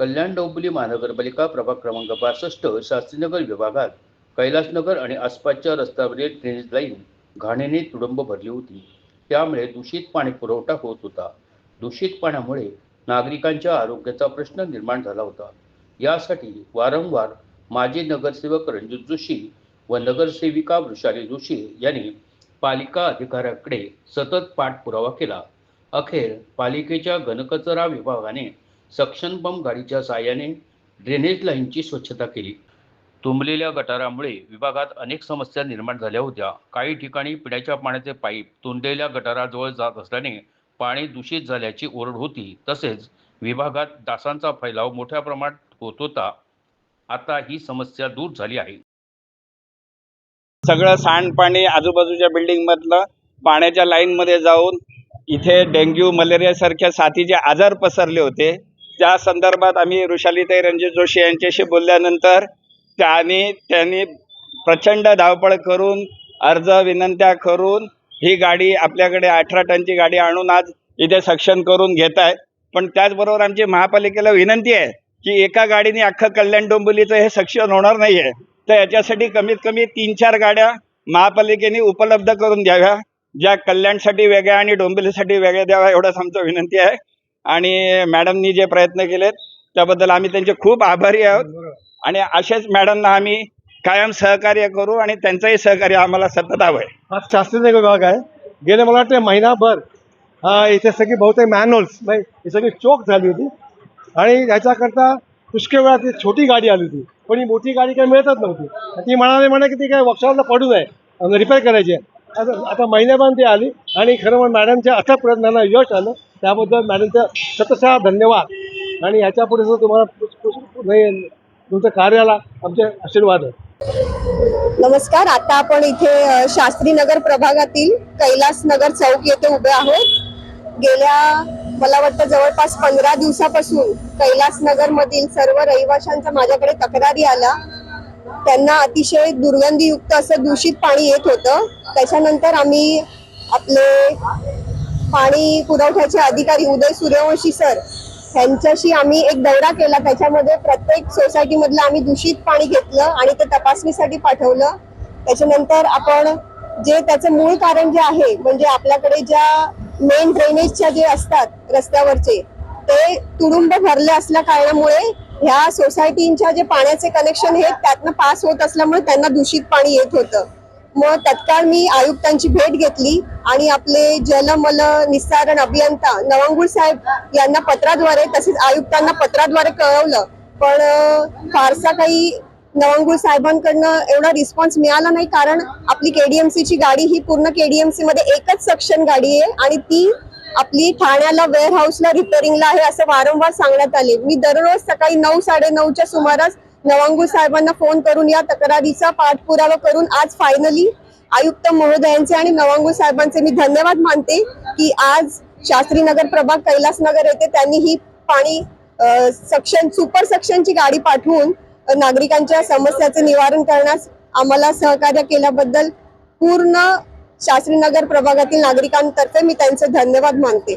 कल्याण डोंबिवली महानगरपालिका प्रभाग क्रमांक बासष्ट शास्त्रीनगर विभागात कैलासनगर आणि आसपासच्या रस्त्यावरील ड्रेनेज लाईन घाणीने तुडंब भरली होती. त्यामुळे दूषित पाणी पुरवठा होत होता. दूषित पाण्यामुळे नागरिकांच्या आरोग्याचा प्रश्न निर्माण झाला होता. यासाठी वारंवार माजी नगरसेवक रणजित जोशी व नगरसेविका वृषाली जोशी यांनी पालिका अधिकाऱ्याकडे सतत पाठपुरावा केला. अखेर पालिकेच्या घनकचरा विभागाने सक्शन पंप गाडीच्या साहाय्याने ड्रेनेज लाईनची स्वच्छता केली. तुंबलेल्या गटारामुळे विभागात अनेक समस्या निर्माण झाल्या होत्या. काही ठिकाणी पिण्याच्या पाण्याचे पाईप तुंबलेल्या गटाराजवळ जात असल्याने पाणी दूषित झाल्याची ओरड होती. तसेच विभागात डासांचा फैलाव मोठ्या प्रमाणात होत होता. आता ही समस्या दूर झाली आहे. सगळं सांडपाणी आजूबाजूच्या बिल्डिंगमधलं पाण्याच्या लाईन मध्ये जाऊन इथे डेंग्यू मलेरिया सारख्या साथीचे आजार पसरले होते. त्या संदर्भात आम्ही ऋषालीताई रणजित जोशी यांच्याशी बोलल्यानंतर त्यांनी त्यांनी प्रचंड धावपळ करून अर्ज विनंत्या करून ही गाडी आपल्याकडे अठरा टनची गाडी आणून आज इथे सक्षम करून घेत आहे. पण त्याचबरोबर आमची महापालिकेला विनंती आहे की एका गाडीने अख्खं कल्याण डोंबिवलीचं हे सक्षम होणार नाही आहे तर याच्यासाठी कमीत कमी तीन चार गाड्या महापालिकेने उपलब्ध करून द्याव्या. ज्या कल्याणसाठी वेगळ्या आणि डोंबिवलीसाठी वेगळ्या द्याव्या एवढंच आमचं विनंती आहे. आणि मॅडमनी जे प्रयत्न केलेत त्याबद्दल आम्ही त्यांचे खूप आभारी आहोत. आणि असेच मॅडमना आम्ही कायम सहकार्य करू आणि त्यांचंही सहकार्य आम्हाला सतत हवं आहे हा शास्त्रीय विभाग आहे. गेले मला वाटतं महिनाभर हा इथे सगळी बहुतेक मॅनहोल्स ही सगळी चोक झाली होती. आणि याच्याकरता पुष्कळ वेळा ती छोटी गाडी आली होती. पण ही मोठी गाडी काही मिळतच नव्हती. ती म्हणाले म्हणा की ती काय वर्कशॉपला पडू नये. रिपेअर करायची आहे. आता महिन्याभर ती आली. आणि खरं म्हणजे मॅडमच्या अथक प्रयत्नांना यश आलं. त्याबद्दल मॅडमचं शतशः धन्यवाद. आणि ह्याच्या पुढे तुम्हाला तुमच्या कार्याला आमचे आशीर्वाद आहे नमस्कार. आता आपण इथे शास्त्री नगर प्रभागातील कैलास नगर चौक येथे उभे आहोत. गेल्या मला वाटतं जवळपास पंधरा दिवसापासून कैलास नगर मधील सर्व रहिवाशांच्या माझ्याकडे तक्रारी आल्या. त्यांना अतिशय दुर्गंधीयुक्त असं दूषित पाणी येत होतं. त्याच्यानंतर आम्ही आपले पाणी पुरवठ्याचे अधिकारी उदय सूर्यवंशी सर यांच्याशी आम्ही एक दौरा केला. त्याच्यामध्ये प्रत्येक सोसायटीमधलं आम्ही दूषित पाणी घेतलं आणि ते तपासणीसाठी पाठवलं. त्याच्यानंतर आपण जे त्याचं मूळ कारण जे आहे म्हणजे आपल्याकडे ज्या मेन ड्रेनेजच्या जे असतात रस्त्यावरचे ते तुडुंब भरले असल्या कारणामुळे ह्या सोसायटींच्या जे पाण्याचे कनेक्शन हे त्यातनं पास होत असल्यामुळे त्यांना दूषित पाणी येत होतं. मग तत्काळ मी आयुक्तांची भेट घेतली आणि आपले जलमल निस्सारण अभियंता नवंगुळ साहेब यांना पत्राद्वारे तसेच आयुक्तांना पत्राद्वारे कळवलं. पण फारसा काही नवंगुळ साहेबांकडनं एवढा रिस्पॉन्स मिळाला नाही कारण आपली केडीएमसीची गाडी ही पूर्ण केडीएमसी मध्ये एकच सक्शन गाडी आहे आणि ती आपली ठाण्याला वेअर हाऊसला रिपेअरिंगला आहे असं वारंवार सांगण्यात आले. मी दररोज सकाळी नऊ साडे नऊच्या सुमारास नवांगू साहेबांना फोन करून या तक्रारीचा पाठपुरावा करून आज फायनली आयुक्त महोदयांचे आणि नवांगू साहेबांचे मी धन्यवाद मानते की आज शास्त्री नगर प्रभाग कैलास नगर येथे त्यांनी ही पाणी सक्शन सुपर सक्शनची गाडी पाठवून नागरिकांच्या समस्याचे निवारण करण्यास आम्हाला सहकार्य केल्याबद्दल पूर्ण शास्त्री नगर प्रभागातील नागरिकांतर्फे मी त्यांचे धन्यवाद मानते.